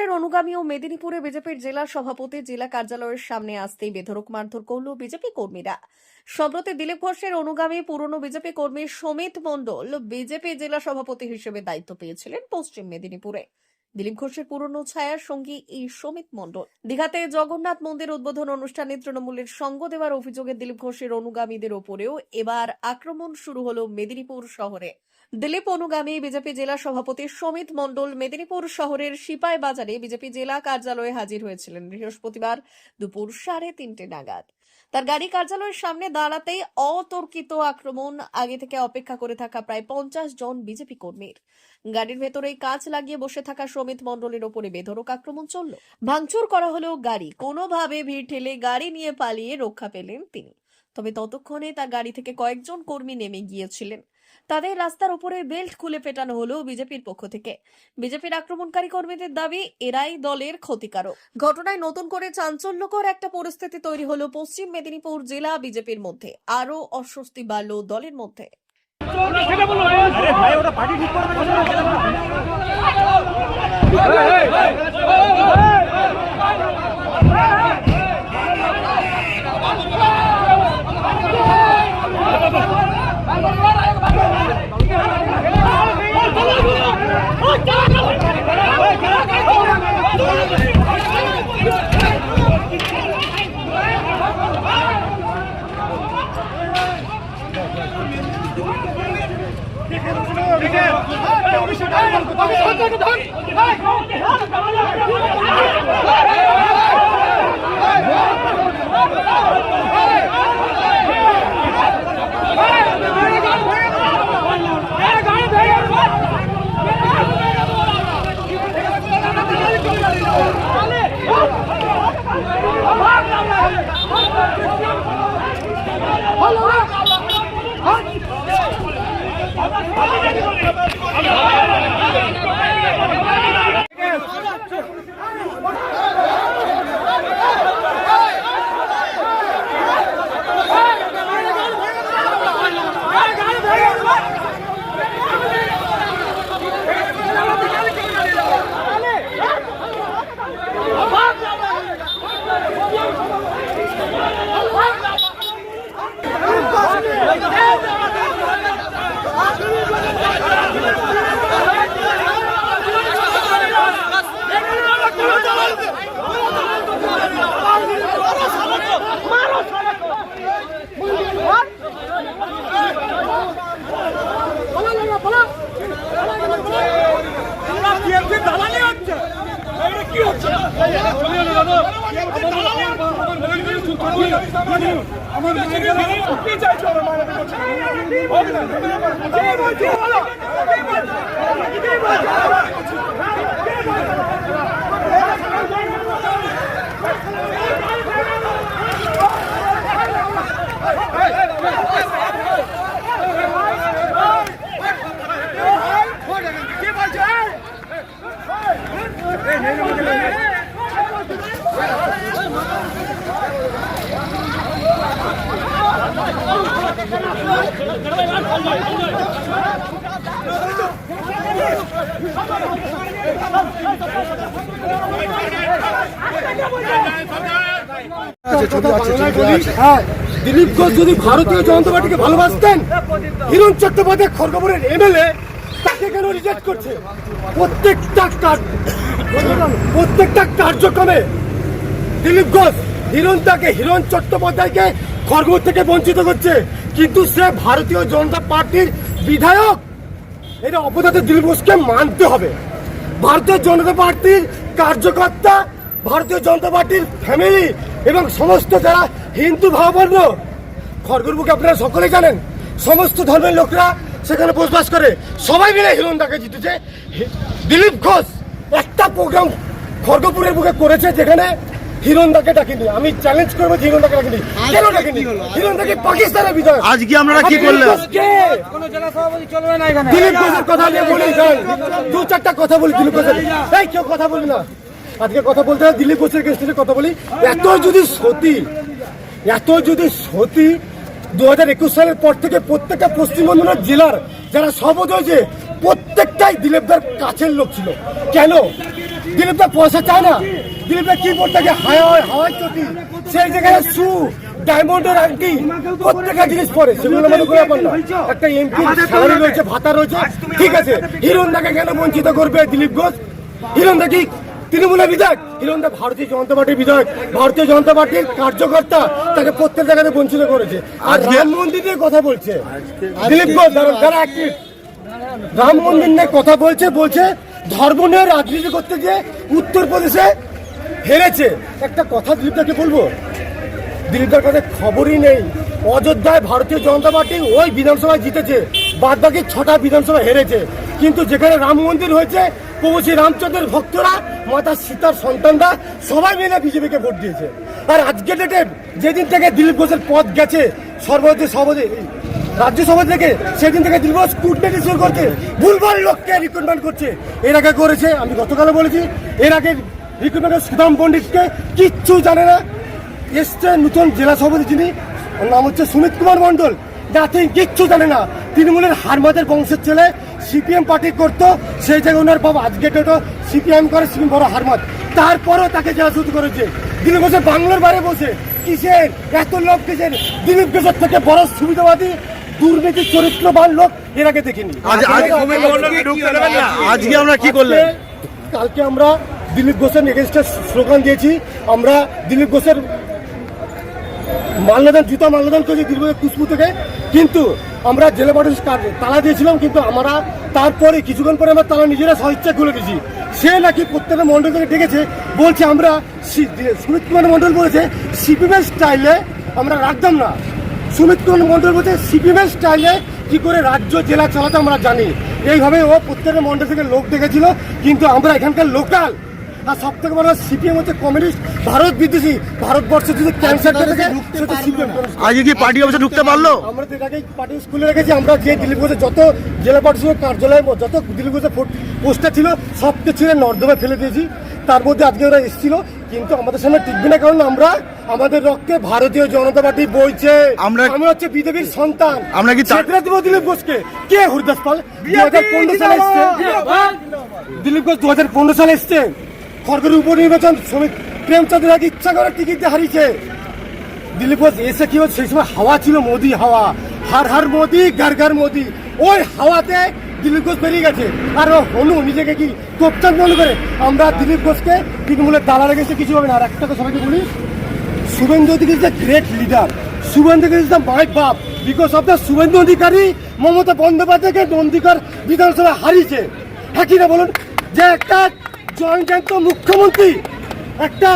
ঘোষের অনুগামী ও মেদিনীপুরে বিজেপির জেলা সভাপতি জেলা কার্যালয়ের সামনে আসতেই বেধরক মারধর করল বিজেপি কর্মীরা। সম্প্রতি দিলীপ ঘোষের অনুগামী পুরনো বিজেপি কর্মী সমিত মণ্ডল বিজেপি জেলা সভাপতি হিসেবে দায়িত্ব পেয়েছিলেন পশ্চিম মেদিনীপুরে। দিলীপ ঘোষের পুরনো ছায়ার সঙ্গী এই সমিত মণ্ডল। দীঘাতে জগন্নাথ মন্দির উদ্বোধন অনুষ্ঠানে তৃণমূলের সঙ্গ দেওয়ার অভিযোগে দিলীপ ঘোষের অনুগামীদের ওপরেও এবার আক্রমণ শুরু হল মেদিনীপুর শহরে। দিলীপ অনুগামী বিজেপি জেলা সভাপতি সমিত মণ্ডল মেদিনীপুর শহরের সিপাই বাজারে বিজেপি জেলা কার্যালয়ে হাজির হয়েছিলেন। বৃহস্পতিবার দুপুর সাড়ে তিনটে নাগাদ। তার গাড়ি কার্যালয়ের সামনে দাঁড়াতেই অতর্কিত আক্রমণ। আগে থেকে অপেক্ষা করে থাকা প্রায় পঞ্চাশ জন বিজেপি কর্মীর। গাড়ির ভেতরেই কাজ লাগিয়ে বসে থাকা শ্রমিক মণ্ডলের ওপরে বেধরক আক্রমণ চলল। ভাঙচুর করা হলেও গাড়ি কোনোভাবে ভিড় ঠেলে গাড়ি নিয়ে পালিয়ে রক্ষা পেলেন তিনি। তবে ততক্ষণে তার গাড়ি থেকে কয়েকজন কর্মী নেমে গিয়েছিলেন। তাদের রাস্তার উপরে বেল্ট খুলে পেটানো হলো বিজেপির পক্ষ থেকে। বিজেপির আক্রমণকারী কর্মীদের দাবি, এরাই দলের ক্ষতিকারক। ঘটনায় নতুন করে চাঞ্চল্যকর একটা পরিস্থিতি তৈরি হলো পশ্চিম মেদিনীপুর জেলা বিজেপির মধ্যে। আরও অস্বস্তি বাড়ল দলের মধ্যে। ভাই الله. আমার কি চাইছো আমার মায়ের হবে না কে বলছো বলো কে বলছো কে বলছো কে বলছো হ্যাঁ, দিলীপ ঘোষ যদি ভারতীয় জনতা পার্টিকে ভালোবাসতেন, হিরণ চট্টোপাধ্যায় খড়গপুরের এমএলএ, তাকে কেন রিজেক্ট করছে? প্রত্যেকটা প্রত্যেকটা কার্যক্রমে দিলীপ ঘোষ হিরণ তাকে হিরণ চট্টোপাধ্যায়কে খড়গপুর থেকে বঞ্চিত করছে। কিন্তু সে ভারতীয় জনতা পার্টির বিধায়ক এটা অপদার্থ দিলীপ ঘোষকে মানতে হবে। ভারতীয় জনতা পার্টির কার্যকর্তা, ভারতীয় জনতা পার্টির ফ্যামিলি এবং সমস্ত যারা হিন্দু ভাবাপন্ন খড়গপুরকে আপনারা সকলে জানেন, সমস্ত ধর্মের লোকরা সেখানে বসবাস করে। সবাই মিলে হিরণদাকে জিতেছে। দিলীপ ঘোষ একটা প্রোগ্রাম খড়গপুরের বুকে করেছে যেখানে হিরণদাকে ডাকেনি আমি চ্যালেঞ্জ করব যে হিরণদাকে ডাকেনি। কেন ডাকেনি? হিরণদাকে পাকিস্তানের বিধায়ক। আজকে আপনারা কি করলেন দিলীপ ঘোষের কথা নিয়ে বলি। দু চারটা কথা বলি দিলীপ ঘোষের। এই কেউ কথা বলি না। আজকে কথা বলতে দিলীপ ঘোষের কেসে কথা বলি। এত যদি সতী এত যদি সতী দু হাজার একুশ সালের পর থেকে প্রত্যেকটা পশ্চিমবঙ্গ জেলার যারা শপথ হয়েছে প্রত্যেকটাই দিলীপদার কাছের লোক ছিল। কেন? দিলীপদা পয়সা চায় না। দিলীপদা কি করতে হাওয়ায় হাওয়ায় চটি। সেই জায়গায় শু ডায়মন্ডের আংটি প্রত্যেকটা জিনিস পরে। সেগুলো আমাদের কোনো ব্যাপার না। একটা এমপি স্যালারি রয়েছে ভাতা রয়েছে। ঠিক আছে। হিরোন্দাকে কেন বঞ্চিত করবে দিলীপ ঘোষ? হিরোন্দা কি তৃণমূলের বিধায়ক? হিরোন্দা ভারতীয় জনতা পার্টির বিধায়ক। ভারতীয় জনতা পার্টির কার্যকর্তা তাকে প্রত্যেক জায়গাতে বঞ্চিত করেছে। আর রাম মন্দির নিয়ে কথা বলছে। দিলীপ ঘোষ যারা- active, রাম মন্দির নিয়ে কথা বলছে বলছে ধর্ম নিয়ে রাজনীতি করতে গিয়ে উত্তরপ্রদেশে হেরেছে। একটা কথা দিলীপদাকে বলব, দিলীপদার কাছে খবরই নেই। অযোধ্যায় ভারতীয় জনতা পার্টি ওই বিধানসভায় জিতেছে বাদ বাকি ছটা বিধানসভা হেরেছে। কিন্তু যেখানে রাম মন্দির হয়েছে, প্রভু শ্রী রামচন্দ্রের ভক্তরা, মাতা সীতার সন্তানরা, সবাই মিলে বিজেপিকে ভোট দিয়েছে। আর আজকে ডেটে যেদিন থেকে দিলীপ ঘোষের পদ গেছে সর্বভারতীয় সভাপতি রাজ্যসভা থেকে সেদিন থেকে ঘোষ কূটনীতি শুরু করছে। ভুলভাল লোককে রিক্রুটমেন্ট করছে। এর আগে করেছে, আমি গতকালে বলেছি, এর আগে রিক্রুটমেন্ট সুদাম পণ্ডিতকে কিচ্ছু জানে না। এসছে নতুন জেলা সভাপতি যিনি, ওর নাম হচ্ছে সুমিত কুমার মন্ডল নাথিং কিচ্ছু জানে না। তৃণমূলের হারমাদের বংশের ছেলে, সিপিএম পার্টি করতো সেই জায়গায় ওনার বাবা আজকে তো সিপিএম করে, সিপিএম বড় হারমাদ। তারপরেও তাকে জেলা শুরু করেছে। দিলীপ ঘোষের বাংলার বাইরে বসে। কিসের? এত লোক কিসের? দিলীপ ঘোষের থেকে বড় সুবিধাবাদী দুর্নীতি চরিত্রবান লোক এর আগে দেখিনি। আজ আজ আজকে আমরা কি করলেন? কালকে- আমরা দিলীপ ঘোষের এগেনস্টে স্লোগান দিয়েছি। আমরা দিলীপ ঘোষের মাল্যদান জুতা মাল্যদান করেছি দিলীপ ঘোষের কুসপু থেকে। কিন্তু আমরা জেলা পার্টি তালা দিয়েছিলাম কিন্তু আমরা তারপরে কিছুক্ষণ পরে আমরা তালা নিজেরা স্বেচ্ছা খুলে দিয়েছি। সে নাকি প্রত্যেকটা মন্ডল থেকে ডেকেছে। বলছে, আমরা সুমিত কুমার মন্ডল বলেছে, সিপিএমের স্টাইলে আমরা রাখতাম না। সুমিত কুমার মন্ডল বলছে, সিপিএমের স্টাইলে কি করে রাজ্য, জেলা চালাতে আমরা জানি? এইভাবে ও প্রত্যেকটা মন্ডল থেকে লোক ডেকেছিল, কিন্তু আমরা এখানকার লোকাল আর সব থেকে বড় সিপিএম হচ্ছে কমিউনিস্ট ভারত বিদ্বেষী। ভারতবর্ষে যদি ক্যান্সার থাকে সেটা সিপিএম। আজকে কি পার্টি অফিসে ঢুকতে পারল? আমরা তো এটাকে পার্টি স্কুলে রেখেছি আমরা যে দিলীপ ঘোষের যত জেলা পার্টির কার্যালয়ে যত দিলীপ ঘোষের পোস্টার ছিল সব কিছু নর্দমে ফেলে দিয়েছি। তার মধ্যে আজকে ওরা এসেছিল কিন্তু আমাদের সামনে টিকবে না কারণ আমরা আমাদের রক্তে ভারতীয় জনতা পার্টি বইছে। আমরা- আমরা হচ্ছে বিজেপির সন্তান। আমরা কি ছেত্রা দিব দিলীপ ঘোষকে কে হরিদাস পাল? দু হাজার পনেরো সালে এসছে। দিলীপ ঘোষ দু হাজার পনেরো সালে এসছে। খড়গের উপনির্বাচন শ্রমিক প্রেমচন্দ্র রায় ইচ্ছা করে টিকিট দিয়ে হারিয়েছে। দিলীপ ঘোষ, এসে কি সেই সময় হাওয়া ছিল, মোদি হাওয়া। হার হার মোদি গার গার মোদি। ওই হাওয়াতে দিলীপ ঘোষ বেরিয়ে গেছে। আর হনু, নিজেকে কি তোপচান মনে করে? আমরা দিলীপ ঘোষকে তৃণমূলের দালা রেখেছে কিছু হবে না। আর একটা কথা সবাইকে বলি, Suvendu Adhikari is great leader Suvendu Adhikari is the my বাপ। Because of the Suvendu Adhikari, Mamata বন্দ্যোপাধ্যায়কে নন্দিকর বিধানসভা হারিয়েছে। হ্যাঁ কি না বলুন? যে একটা জয়ন্ত মুখ্যমন্ত্রী একটা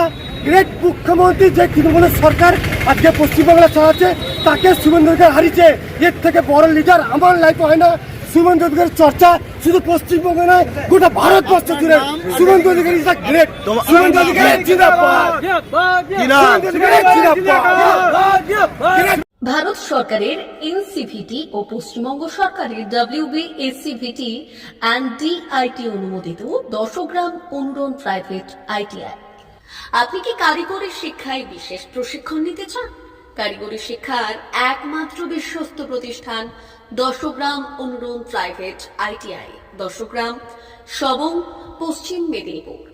গ্রেট মুখ্যমন্ত্রী যে তৃণমূলের সরকার আজকে পশ্চিমবাংলা চালাচ্ছে তাকে শুভেন্দু অধিকারী হারিয়েছে। এর থেকে বড় লিডার আমার লাইফে হয় না। শুভেন্দু চর্চা শুধু পশ্চিমবঙ্গে নয় গোটা ভারতবর্ষ জুড়ে শুভেন্দু অধিকারী ইজ গ্রেট শুভেন্দু অধিকারী জিন্দাবাদ। জিন্দাবাদ। ভারত সরকারের এনসিভিটি ও পশ্চিমবঙ্গ সরকারের ডাব্লিউবিএসসিভিটি অ্যান্ড ডিআইটি অনুমোদিত দশগ্রাম অনুরণ প্রাইভেট আইটিআই আপনি কি কারিগরি শিক্ষায় বিশেষ প্রশিক্ষণ নিতে চান? কারিগরি শিক্ষার একমাত্র বিশ্বস্ত প্রতিষ্ঠান দশগ্রাম অনুরণ প্রাইভেট আইটিআই দশগ্রাম, সবং, পশ্চিম মেদিনীপুর।